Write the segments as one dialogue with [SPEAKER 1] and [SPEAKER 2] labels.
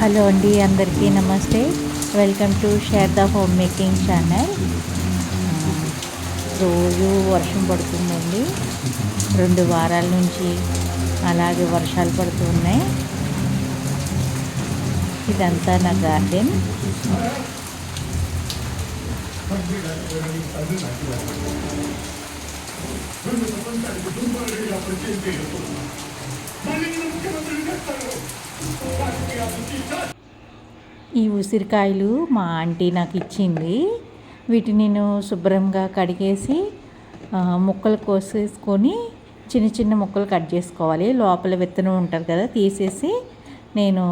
[SPEAKER 1] Hello అండి అందరికీ నమస్తే. Welcome to share the home making channel రోజు వర్షం పడుతుందండి. రెండు వారాల నుంచి అలాగే వర్షాలు పడుతున్నాయి. ఇదంతా నా గార్డెన్. ఈ ఉసిరికాయలు మా ఆంటీ నాకు ఇచ్చింది. వీటిని నేను శుభ్రంగా కడిగేసి ముక్కలు కోసేసుకొని చిన్న చిన్న ముక్కలు కట్ చేసుకోవాలి. లోపల విత్తనం ఉంటుంది కదా తీసేసి నేను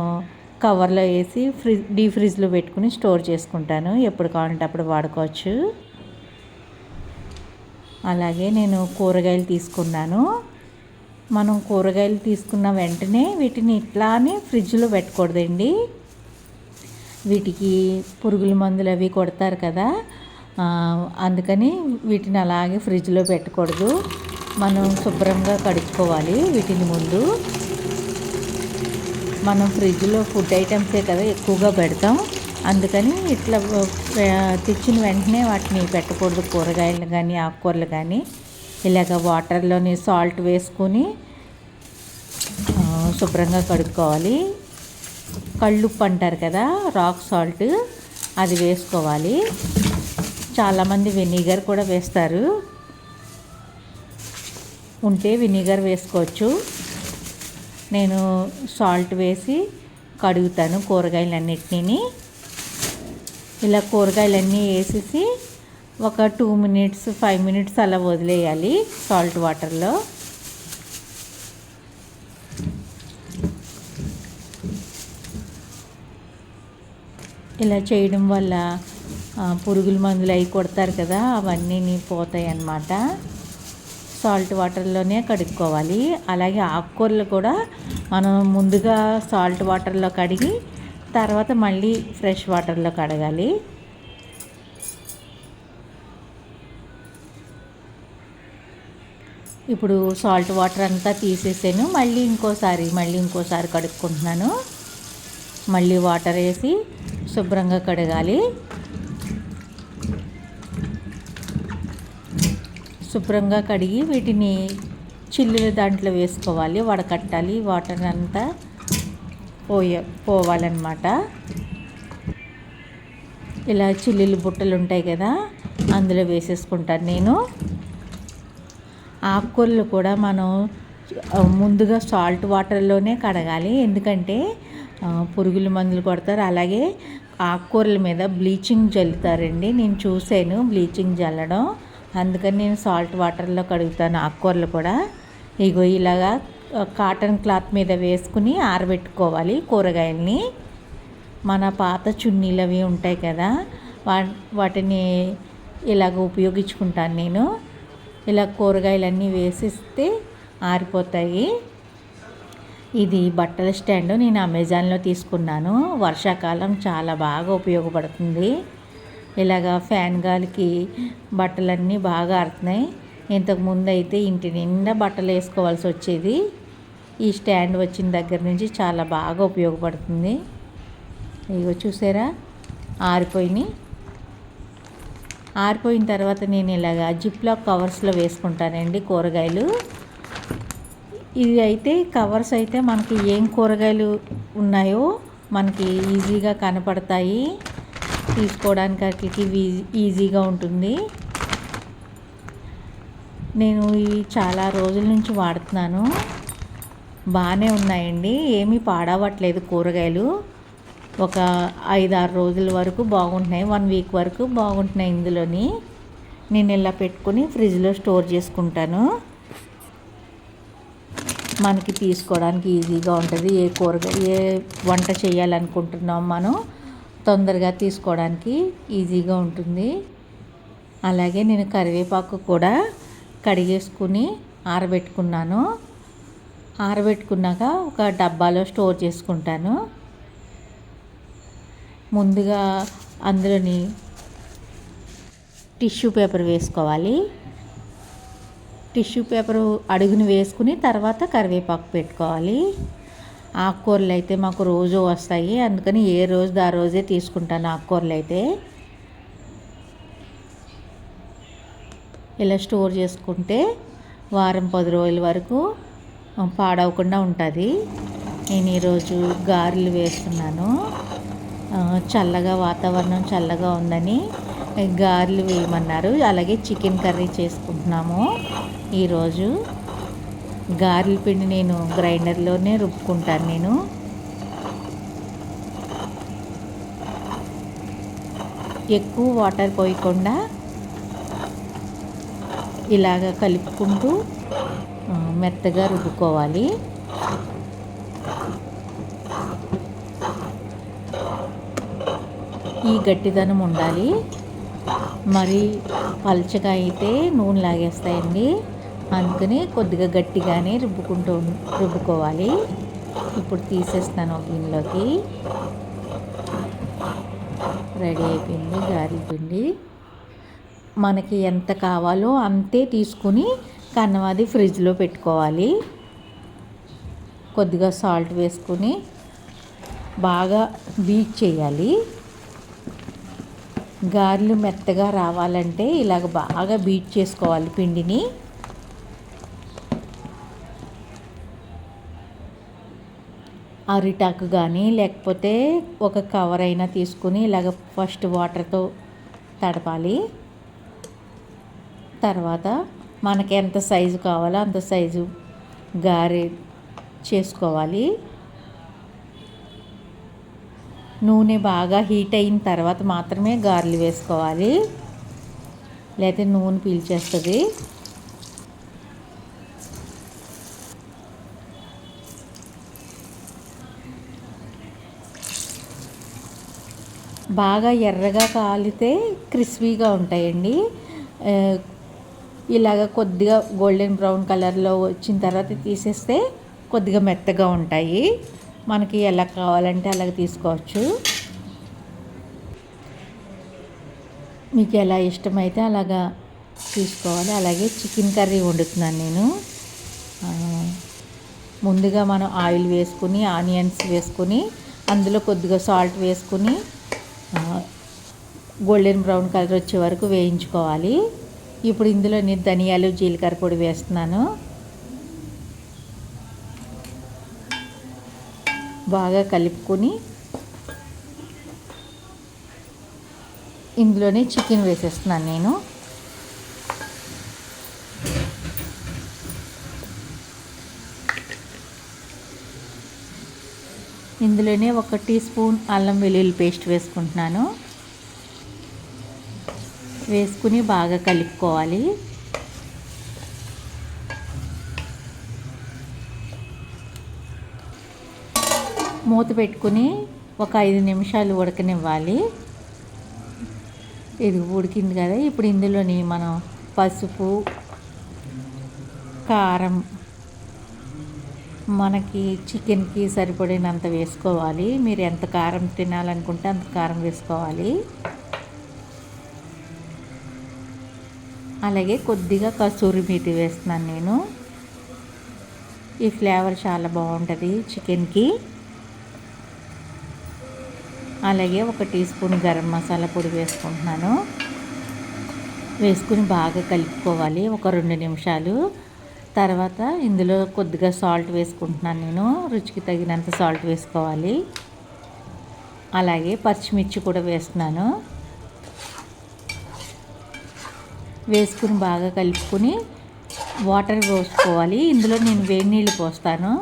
[SPEAKER 1] కవర్లో వేసి ఫ్రిజ్ డీ ఫ్రిడ్జ్లో పెట్టుకుని స్టోర్ చేసుకుంటాను. ఎప్పుడు కావాలంటే అప్పుడు వాడుకోవచ్చు. అలాగే నేను కూరగాయలు తీసుకున్నాను. మనం కూరగాయలు తీసుకున్న వెంటనే వీటిని ఇట్లానే ఫ్రిడ్జ్లో పెట్టకూడదండి. వీటికి పురుగుల మందులు అవి కొడతారు కదా అందుకని వీటిని అలాగే ఫ్రిడ్జ్లో పెట్టకూడదు. మనం శుభ్రంగా కడుక్కోవాలి వీటిని ముందు. మనం ఫ్రిడ్జ్లో ఫుడ్ ఐటమ్సే కదా ఎక్కువగా పెడతాం. అందుకని ఇట్లా తెచ్చిన వెంటనే వాటిని పెట్టకూడదు కూరగాయలు కానీ ఆకుకూరలు కానీ ఇలాగ వాటర్లోని సాల్ట్ వేసుకొని శుభ్రంగా కడుక్కోవాలి. కళ్ళుప్పు అంటారు కదా రాక్ సాల్ట్ అది వేసుకోవాలి. చాలామంది వెనిగర్ కూడా వేస్తారు. ఉంటే వెనిగర్ వేసుకోవచ్చు. నేను సాల్ట్ వేసి కడుగుతాను కూరగాయలన్నిటినీ. ఇలా కూరగాయలన్నీ వేసేసి ఒక టూ మినిట్స్ ఫైవ్ మినిట్స్ అలా వదిలేయాలి సాల్ట్ వాటర్లో. ఇలా చేయడం వల్ల పురుగుల మందులు అవి కొడతారు కదా అవన్నీ పోతాయి అన్నమాట. సాల్ట్ వాటర్లోనే కడుక్కోవాలి. అలాగే ఆకుకూరలు కూడా మనం ముందుగా సాల్ట్ వాటర్లో కడిగి తర్వాత మళ్ళీ ఫ్రెష్ వాటర్లో కడగాలి. ఇప్పుడు సాల్ట్ వాటర్ అంతా తీసేసాను. మళ్ళీ ఇంకోసారి మళ్ళీ ఇంకోసారి కడుక్కుంటున్నాను. మళ్ళీ వాటర్ వేసి శుభ్రంగా కడగాలి. శుభ్రంగా కడిగి వీటిని చిల్లుల దాంట్లో వేసుకోవాలి. వడకట్టాలి. వాటర్ అంతా పోయ పోవాలన్నమాట. ఇలా చిల్లులు బుట్టలు ఉంటాయి కదా అందులో వేసేసుకుంటాను నేను. ఆకుకూరలు కూడా మనం ముందుగా సాల్ట్ వాటర్లోనే కడగాలి. ఎందుకంటే పురుగుల మందులు కొడతారు. అలాగే ఆకుకూరల మీద బ్లీచింగ్ జల్లుతారండి. నేను చూసాను బ్లీచింగ్ జల్లడం. అందుకని నేను సాల్ట్ వాటర్లో కడుగుతాను ఆకుకూరలు కూడా. ఇగో ఇలాగా కాటన్ క్లాత్ మీద వేసుకుని ఆరబెట్టుకోవాలి కూరగాయల్ని. మన పాత చున్నీలు అవి ఉంటాయి కదా వా వాటిని ఇలాగ ఉపయోగించుకుంటాను నేను. ఇలా కూరగాయలన్నీ వేసిస్తే ఆరిపోతాయి. ఇది బట్టల స్టాండ్. నేను అమెజాన్లో తీసుకున్నాను. వర్షాకాలం చాలా బాగా ఉపయోగపడుతుంది. ఇలాగా ఫ్యాన్ గాలికి బట్టలన్నీ బాగా ఆరుతున్నాయి. ఇంతకు ముందు అయితే ఇంటి నిండా బట్టలు వేసుకోవాల్సి వచ్చేది. ఈ స్టాండ్ వచ్చిన దగ్గర నుంచి చాలా బాగా ఉపయోగపడుతుంది. ఇగో చూసారా? ఆరిపోయినాయి. ఆరిపోయిన తర్వాత నేను ఇలాగా జిప్లాక్ కవర్స్లో వేసుకుంటానండి కూరగాయలు. ఇది అయితే కవర్స్ అయితే మనకి ఏం కూరగాయలు ఉన్నాయో మనకి ఈజీగా కనపడతాయి. తీసుకోవడానికి వాటికి ఈజీగా ఉంటుంది. నేను ఇవి చాలా రోజుల నుంచి వాడుతున్నాను. బాగానే ఉన్నాయండి. ఏమీ పాడవట్లేదు కూరగాయలు. ఒక ఐదు ఆరు రోజుల వరకు బాగుంటున్నాయి. వన్ వీక్ వరకు బాగుంటున్నాయి ఇందులోని. నేను ఇలా పెట్టుకొని ఫ్రిడ్జ్లో స్టోర్ చేసుకుంటాను. మనకి తీసుకోవడానికి ఈజీగా ఉంటుంది. ఏ కూరగాయ ఏ వంట చేయాలనుకుంటున్నాం మనం తొందరగా తీసుకోవడానికి ఈజీగా ఉంటుంది. అలాగే నేను కరివేపాకు కూడా కడిగేసుకుని ఆరబెట్టుకున్నాను. ఆరబెట్టుకున్నాక ఒక డబ్బాలో స్టోర్ చేసుకుంటాను. ముందుగా అందులోని టిష్యూ పేపర్ వేసుకోవాలి. టిష్యూ పేపర్ అడుగుని వేసుకుని తర్వాత కరివేపాకు పెట్టుకోవాలి. ఆకుకూరలు అయితే మాకు రోజు వస్తాయి. అందుకని ఏ రోజు ఆ రోజే తీసుకుంటాను ఆకుకూరలు అయితే. ఇలా స్టోర్ చేసుకుంటే వారం పది రోజుల వరకు పాడవకుండా ఉంటుంది. నేను ఈరోజు గారెలు వేస్తున్నాను. చల్లగా వాతావరణం చల్లగా ఉందని గారెలు వేయమన్నారు. అలాగే చికెన్ కర్రీ చేసుకుంటున్నాము. ఈరోజు గారెల పిండి నేను గ్రైండర్లోనే రుబ్బుకుంటాను నేను. ఎక్కువ వాటర్ పోయకుండా ఇలాగ కలుపుకుంటూ మెత్తగా రుబ్బుకోవాలి. ఈ గట్టిదనం ఉండాలి. మరి పల్చగా అయితే నూనె లాగేస్తాయండి. అందుకని కొద్దిగా గట్టిగానే రుబ్బుకుంటూ రుబ్బుకోవాలి. ఇప్పుడు తీసేస్తాను గిన్నెలోకి. రెడీ అయిపోయింది గారెల పిండి. మనకి ఎంత కావాలో అంతే తీసుకుని కన్నవాది ఫ్రిడ్జ్లో పెట్టుకోవాలి. కొద్దిగా సాల్ట్ వేసుకుని బాగా బీట్ చేయాలి. గారెలు మెత్తగా రావాలంటే ఇలాగ బాగా బీట్ చేసుకోవాలి పిండిని. అరిటాకు కానీ లేకపోతే ఒక కవర్ అయినా తీసుకుని ఇలాగ ఫస్ట్ వాటర్తో తడపాలి. తర్వాత మనకి ఎంత సైజు కావాలో అంత సైజు గారె చేసుకోవాలి. నూనె బాగా హీట్ అయిన తర్వాత మాత్రమే గారెలు వేసుకోవాలి. లేకపోతే నూనె పీల్చేస్తుంది. బాగా ఎర్రగా కాలితే క్రిస్పీగా ఉంటాయండి. ఇలాగ కొద్దిగా గోల్డెన్ బ్రౌన్ కలర్లో వచ్చిన తర్వాత తీసేస్తే కొద్దిగా మెత్తగా ఉంటాయి. మనకి ఎలా కావాలంటే అలాగ తీసుకోవచ్చు. మీకు ఎలా ఇష్టమైతే అలాగా తీసుకోవాలి. అలాగే చికెన్ కర్రీ వండుతున్నాను నేను. ముందుగా మనం ఆయిల్ వేసుకుని ఆనియన్స్ వేసుకుని అందులో కొద్దిగా సాల్ట్ వేసుకుని గోల్డెన్ బ్రౌన్ కలర్ వచ్చే వరకు వేయించుకోవాలి. ఇప్పుడు ఇందులో నేను ధనియాలు జీలకర్ర పొడి వేస్తున్నాను. బాగా కలుపుకొని ఇందులోనే చికెన్ వేసేస్తున్నాను నేను. ఇందులోనే ఒక టీ స్పూన్ అల్లం వెల్లుల్లి పేస్ట్ వేసుకుంటున్నాను. వేసుకుని బాగా కలుపుకోవాలి. మూత పెట్టుకుని ఒక ఐదు నిమిషాలు ఉడకనివ్వాలి. ఇది ఉడికింది కదా ఇప్పుడు ఇందులోని మనం పసుపు కారం మనకి చికెన్కి సరిపడినంత వేసుకోవాలి. మీరు ఎంత కారం తినాలనుకుంటే అంత కారం వేసుకోవాలి. అలాగే కొద్దిగా కసూరి మీతి వేస్తున్నాను నేను. ఈ ఫ్లేవర్ చాలా బాగుంటుంది చికెన్కి. అలాగే ఒక టీ స్పూన్ గరం మసాలా పొడి వేసుకుంటున్నాను. వేసుకుని బాగా కలుపుకోవాలి ఒక రెండు నిమిషాలు. తర్వాత ఇందులో కొద్దిగా సాల్ట్ వేసుకుంటున్నాను నేను రుచికి తగినంత సాల్ట్ వేసుకోవాలి. అలాగే పచ్చిమిర్చి కూడా వేస్తున్నాను. వేసుకుని బాగా కలుపుకొని వాటర్ పోసుకోవాలి. ఇందులో నేను వేడి నీళ్ళు పోస్తాను.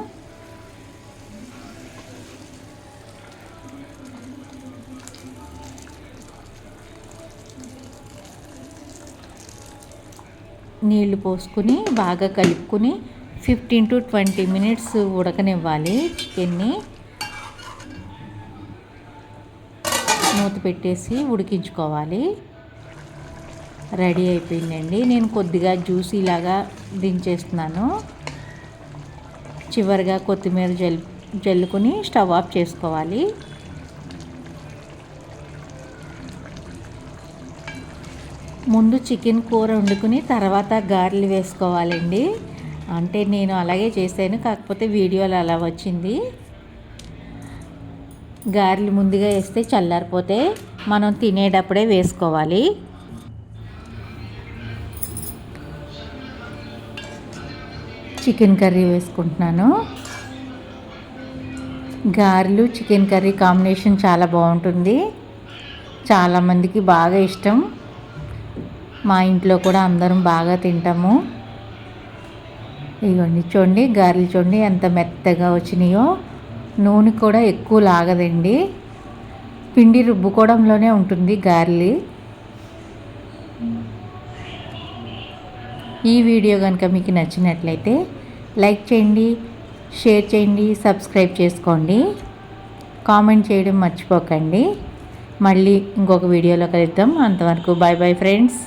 [SPEAKER 1] నీళ్ళు పోసుకుని బాగా కలుపుకొని ఫిఫ్టీన్ టు ట్వంటీ మినిట్స్ ఉడకనివ్వాలి చికెన్ని. మూత పెట్టేసి ఉడికించుకోవాలి. రెడీ అయిపోయిందండి. నేను కొద్దిగా జ్యూస్ ఇలాగా దించేస్తున్నాను. చివరిగా కొత్తిమీర జల్ జల్లుకొని స్టవ్ ఆఫ్ చేసుకోవాలి. ముందు చికెన్ కూర వండుకుని తర్వాత గారెలు వేసుకోవాలండి. అంటే నేను అలాగే చేశాను కాకపోతే వీడియోలో అలా వచ్చింది. గారెలు ముందుగా వేస్తే చల్లారిపోతే మనం తినేటప్పుడే వేసుకోవాలి. చికెన్ కర్రీ వేసుకుంటున్నాను. గారెలు చికెన్ కర్రీ కాంబినేషన్ చాలా బాగుంటుంది. చాలామందికి బాగా ఇష్టం. మా ఇంట్లో కూడా అందరం బాగా తింటాము. ఇదిగోండి చూడండి గారెలు చూడండి ఎంత మెత్తగా వచ్చినాయో. నూనె కూడా ఎక్కువ లాగదండి. పిండి రుబ్బుకోవడంలోనే ఉంటుంది గారెలు. ఈ వీడియో కనుక మీకు నచ్చినట్లయితే లైక్ చేయండి షేర్ చేయండి సబ్స్క్రైబ్ చేసుకోండి. కామెంట్ చేయడం మర్చిపోకండి. మళ్ళీ ఇంకొక వీడియోలో కలుద్దాం. అంతవరకు బాయ్ బాయ్ ఫ్రెండ్స్.